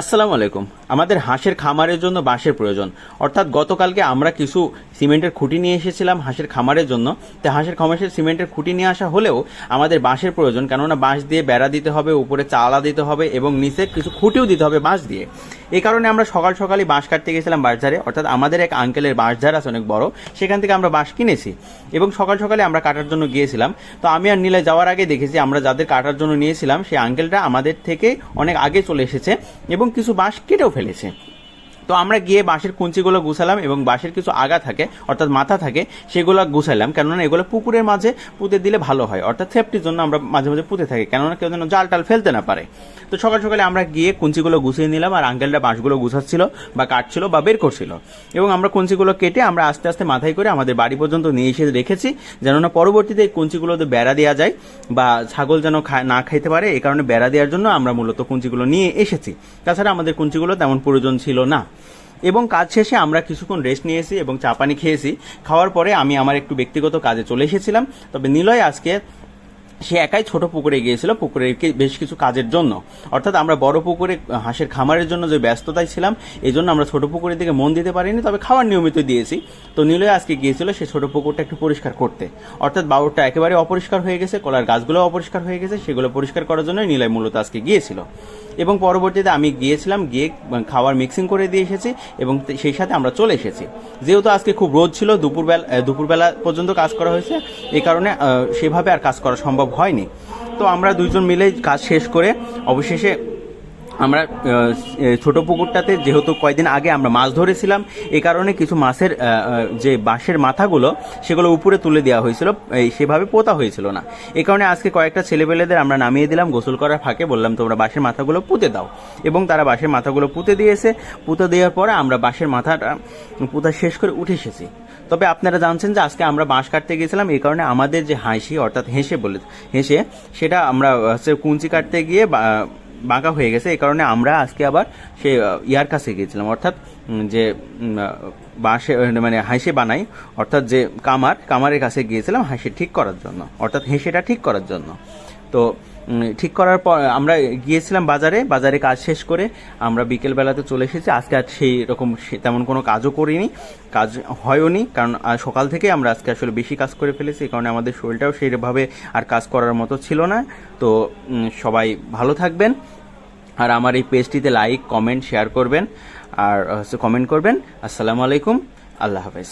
আসসালামু আলাইকুম। আমাদের হাঁসের খামারের জন্য বাঁশের প্রয়োজন। অর্থাৎ গতকালকে আমরা কিছু সিমেন্টের খুঁটি নিয়ে এসেছিলাম হাঁসের খামারের জন্য। তো হাঁসের খামারের সিমেন্টের খুঁটি নিয়ে আসা হলেও আমাদের বাঁশের প্রয়োজন, কেননা বাঁশ দিয়ে বেড়া দিতে হবে, উপরে চালা দিতে হবে এবং নিচে কিছু খুঁটিও দিতে হবে বাঁশ দিয়ে। এই কারণে আমরা সকাল সকালই বাঁশ কাটতে গেছিলাম বাঁশঝাড়ে অর্থাৎ আমাদের এক আঙ্কেলের বাঁশঝাড় আছে অনেক বড়, সেখান থেকে আমরা বাঁশ কিনেছি এবং সকাল সকালে আমরা কাটার জন্য গিয়েছিলাম। তো আমি আর নীলে যাওয়ার আগে দেখেছি, আমরা যাদের কাটার জন্য নিয়েছিলাম, সেই আঙ্কেলটা আমাদের থেকে অনেক আগে চলে এসেছে এবং কিছু বাঁশ কেটেও ফেলেছে। তো আমরা গিয়ে বাঁশের কুঞ্চিগুলো গুছালাম এবং বাঁশের কিছু আগা থাকে, অর্থাৎ মাথা থাকে, সেগুলো গুছাইলাম। কেননা এগুলো পুকুরের মাঝে পুঁতে দিলে ভালো হয়, অর্থাৎ সেফটির জন্য আমরা মাঝে মাঝে পুঁতে থাকি, কেননা কেউ যেন জাল টাল ফেলতে না পারে। তো সকাল সকালে আমরা গিয়ে কুঞ্চিগুলো গুছিয়ে নিলাম আর আঙ্কেলটা বাঁশগুলো গুছাচ্ছিল বা কাটছিল বা বের করছিল। এবং আমরা কুঞ্চিগুলো কেটে আমরা আস্তে আস্তে মাথায় করে আমাদের বাড়ি পর্যন্ত নিয়ে এসে রেখেছি, যেন না পরবর্তীতে এই কুঞ্চিগুলোতে বেড়া দেওয়া যায় বা ছাগল যেন না খাইতে পারে, এই কারণে বেড়া দেওয়ার জন্য আমরা মূলত কুঞ্চিগুলো নিয়ে এসেছি। তাছাড়া আমাদের কুঞ্চিগুলো তেমন প্রয়োজন ছিল না। এবং কাজ শেষে আমরা কিছুক্ষণ রেস্ট নিয়েছি এবং চা পানি খেয়েছি। খাওয়ার পরে আমি আমার একটু ব্যক্তিগত কাজে চলে এসেছিলাম। তবে নিলয় আজকে, সে একাই ছোট পুকুরে গিয়েছিল, পুকুরে বেশ কিছু কাজের জন্য। অর্থাৎ আমরা বড় পুকুরে হাঁসের খামারের জন্য যে ব্যস্ততায় ছিলাম এই জন্য আমরা ছোট পুকুরের দিকে মন দিতে পারিনি, তবে খাওয়ার নিয়মিত দিয়েছি। তো নিলয় আজকে গিয়েছিল সে ছোট পুকুরটা একটু পরিষ্কার করতে। অর্থাৎ বাবুরটা একেবারে অপরিষ্কার হয়ে গেছে, কলার গাছগুলো অপরিষ্কার হয়ে গেছে, সেগুলো পরিষ্কার করার জন্য নিলয় মূলত আজকে গিয়েছিল। এবং পরবর্তীতে আমি গিয়েছিলাম, গিয়ে খাওয়ার মিক্সিং করে দিয়ে এসেছি এবং সেই সাথে আমরা চলে এসেছি। যেহেতু আজকে খুব রোদ ছিল, দুপুরবেলা দুপুরবেলা পর্যন্ত কাজ করা হয়েছে, এ কারণে সেভাবে আর কাজ করা সম্ভব হয়নি। তো আমরা দুজন মিলে কাজ শেষ করে অবশেষে আমরা ছোট পুকুরটাতে যেহেতু কয়েকদিন আগে আমরা মাছ ধরেছিলাম এই কারণে কিছু মাছের যে বাঁশের মাথাগুলো, সেগুলো উপরে তুলে দেওয়া হয়েছিল সেভাবে পোতা হয়েছিল না। এই কারণে আজকে কয়েকটা ছেলেপেলেদের আমরা নামিয়ে দিলাম, গোসল করার ফাঁকে বললাম, তোমরা বাঁশের মাথাগুলো পুঁতে দাও। এবং তারা বাঁশের মাথাগুলো পুঁতে দিয়েছে। পুঁতে দেওয়ার পরে আমরা বাঁশের মাথাটা, পুঁতা শেষ করে উঠে এসেছি। তবে আপনারা জানছেন যে আজকে আমরা বাঁশ কাটতে গিয়েছিলাম এই কারণে আমাদের যে হাসি, অর্থাৎ হেসে বলে, হেসে, সেটা আমরা হচ্ছে কুঞ্চি কাটতে গিয়ে বাঁকা হয়ে গেছে, এই কারণে আমরা আজকে আবার সে ইয়ার কাছে গিয়েছিলাম। অর্থাৎ যে বাঁশে মানে হাঁসে বানাই, অর্থাৎ যে কামার, কামারের কাছে গিয়েছিলাম হাঁসে ঠিক করার জন্য, অর্থাৎ হেঁসেটা ঠিক করার জন্য। তো ঠিক করার পর, আমরা গিয়েছিলাম বাজারে বাজারে কাজ শেষ করে আমরা বিকেলবেলাতে চলে এসেছি। আজকে আর সেই রকম তেমন কোনো কাজও করিনি, কাজ হয়ওনি, কারণ সকাল থেকে আমরা আজকে আসলে বেশি কাজ করে ফেলেছি কারণে আমাদের শরীরটাও সেইভাবে আর কাজ করার মতো ছিল না। তো সবাই ভালো থাকবেন, আর আমার এই পেজটিতে লাইক কমেন্ট শেয়ার করবেন, আর হচ্ছে কমেন্ট করবেন। আসসালামু আলাইকুম, আল্লাহ হাফেজ।